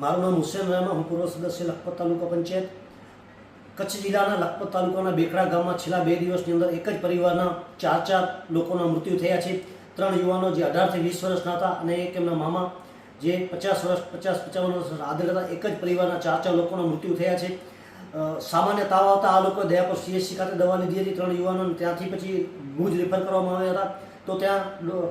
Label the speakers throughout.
Speaker 1: મારું નામ હુસેન રહેમા, હું પૂર્વ સદસ્ય લખપત તાલુકા પંચાયત. કચ્છ જિલ્લાના લખપત તાલુકાના બેકડા ગામમાં છેલ્લા બે દિવસની અંદર એક જ પરિવારના ચાર ચાર લોકોના મૃત્યુ થયા છે. ત્રણ યુવાનો જે અઢારથી વીસ વર્ષના હતા અને એક એમના મામા જે પચાસ વર્ષ, પચાસ પચાવન વર્ષ આદર હતા. એક જ પરિવારના ચાર ચાર લોકોના મૃત્યુ થયા છે. સામાન્ય તાવ આવતા આ લોકો દયાપુર સીએસસી ખાતે દવા લીધી હતી ત્રણ યુવાનોને ત્યાંથી પછી ભુજ રેફર કરવામાં આવ્યા હતા. તો ત્યાં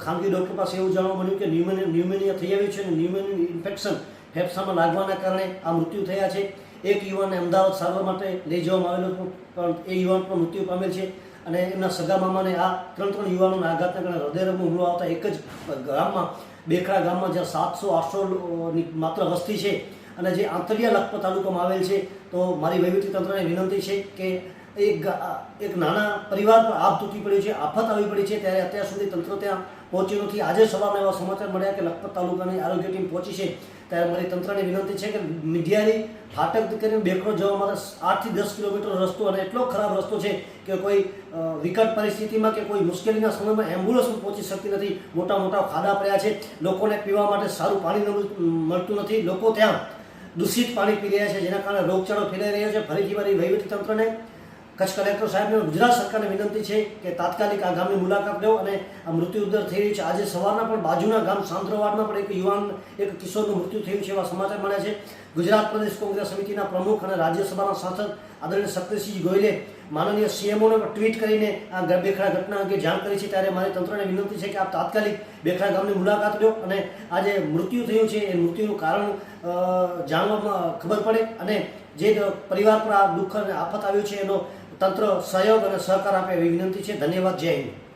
Speaker 1: ખાનગી ડૉક્ટર પાસે એવું જાણવા મળ્યું કે ન્યુમોનિયા ન્યુમોનિયા થઈ આવ્યું છે અને ન્યુમોનિયા ઇન્ફેક્શન ફેફસામાં લાગવાના કારણે આ મૃત્યુ થયા છે. એક યુવાનને અમદાવાદ સારવાર માટે લઈ જવામાં આવેલો હતો, પણ એ યુવાન પણ મૃત્યુ પામેલ છે અને એમના સગા મામાને આ ત્રણ ત્રણ યુવાનોના આઘાતના કારણે હૃદયરોગનો હુમલો આવતા એક જ ગામમાં, બેખરા ગામમાં જ્યાં સાતસો આઠસો ની માત્ર વસ્તી છે અને જે આંતરિયા લખપત તાલુકામાં આવેલ છે, તો મારી વહીવટી તંત્રને વિનંતી છે કે એક એક નાના પરિવાર પર આપ તૂટી પડ્યું છે, આફત આવી પડી છે, ત્યારે અત્યાર સુધી તંત્ર ત્યાં પહોંચ્યું નથી. આજે સવારના એવા સમાચાર મળ્યા કે લખપત તાલુકાની આરોગ્ય ટીમ પહોંચી છે. ત્યારે મારી તંત્રને વિનંતી છે કે મીડિયાની ફાટક કરીને બેકરો જવા માટે આઠથી દસ કિલોમીટર રસ્તો અને એટલો ખરાબ રસ્તો છે કે કોઈ વિકટ પરિસ્થિતિમાં કે કોઈ મુશ્કેલીના સમયમાં એમ્બ્યુલન્સ પહોંચી શકતી નથી. મોટા મોટા ખાડા પડ્યા છે. લોકોને પીવા માટે સારું પાણી મળતું નથી. લોકો ત્યાં દૂષિત પાણી પી રહ્યા છે, જેના કારણે રોગચાળો ફેલાઈ રહ્યો છે. ફરીથી મારી વહીવટી તંત્રને કચ્છ કલેક્ટર સાહેબને ગુજરાત સરકારને વિનંતી છે કે તાત્કાલિક આ ગામની મુલાકાત લો અને આ મૃત્યુ ઉદ્ધર થઈ રહી છે. આજે સવારના પણ બાજુના ગામ સાંદ્રવાડમાં પણ એક યુવાન, એક કિશોરનું મૃત્યુ થયું છે એવા સમાચાર મળ્યા છે. ગુજરાત પ્રદેશ કોંગ્રેસ સમિતિના પ્રમુખ અને રાજ્યસભાના સાંસદ આદરણીય શક્તિસિંહ ગોયલે માનનીય સીએમઓને ટ્વીટ કરીને આ બેખરા ઘટના અંગે જાણ કરી છે. ત્યારે મારી તંત્રને વિનંતી છે કે આપ તાત્કાલિક બેખરા ગામની મુલાકાત લો અને આ જે મૃત્યુ થયું છે. એ મૃત્યુનું કારણ જાણવામાં ખબર પડે અને જે પરિવાર પર આ દુઃખ અને આફત આવ્યું છે એનો તંત્ર સહયોગ અને સહકાર આપે એવી વિનંતી છે. ધન્યવાદ જય હિન્દ.